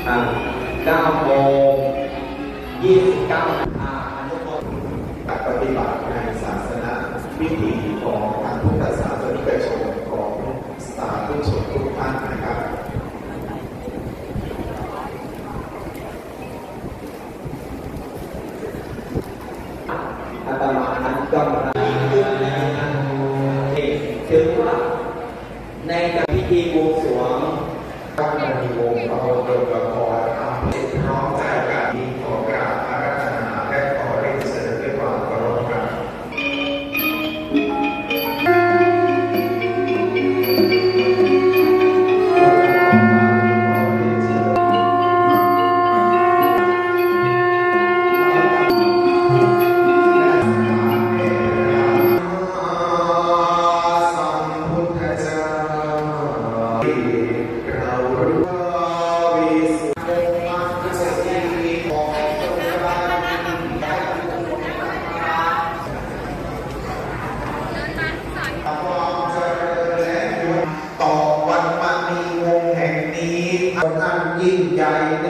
9โมง29นาอนุโมทนาปฏิบัติในศาสนาวิถีของทางพุทธศาสนิกชนของสาธุชนทุกท่านนะครับอาตมานั้นกำลังขึ้นถึงว่าในการพิธีบูช guide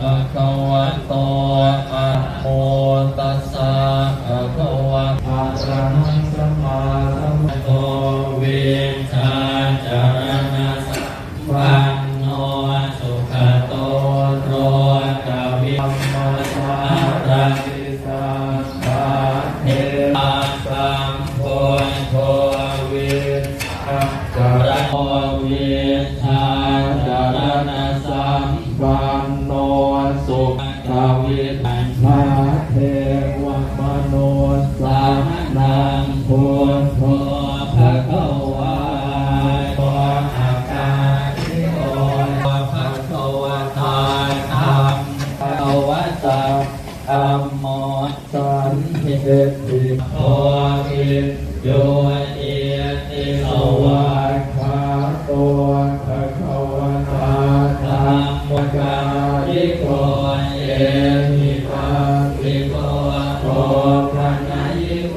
ภะคะวะโตอะโมตัสสะ ภะคะวะโตอะระหิตภะคะวะโตธัมมะวะตังมสันทิเตติโอติโยเอติโอวะคาโตภะคะวะตาธัมมะกาลิโกเอติภะลิโกโตภะนะยิโก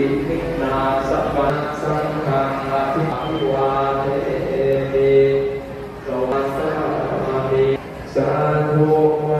ติพิณาสัพพะสังฆางอภิวา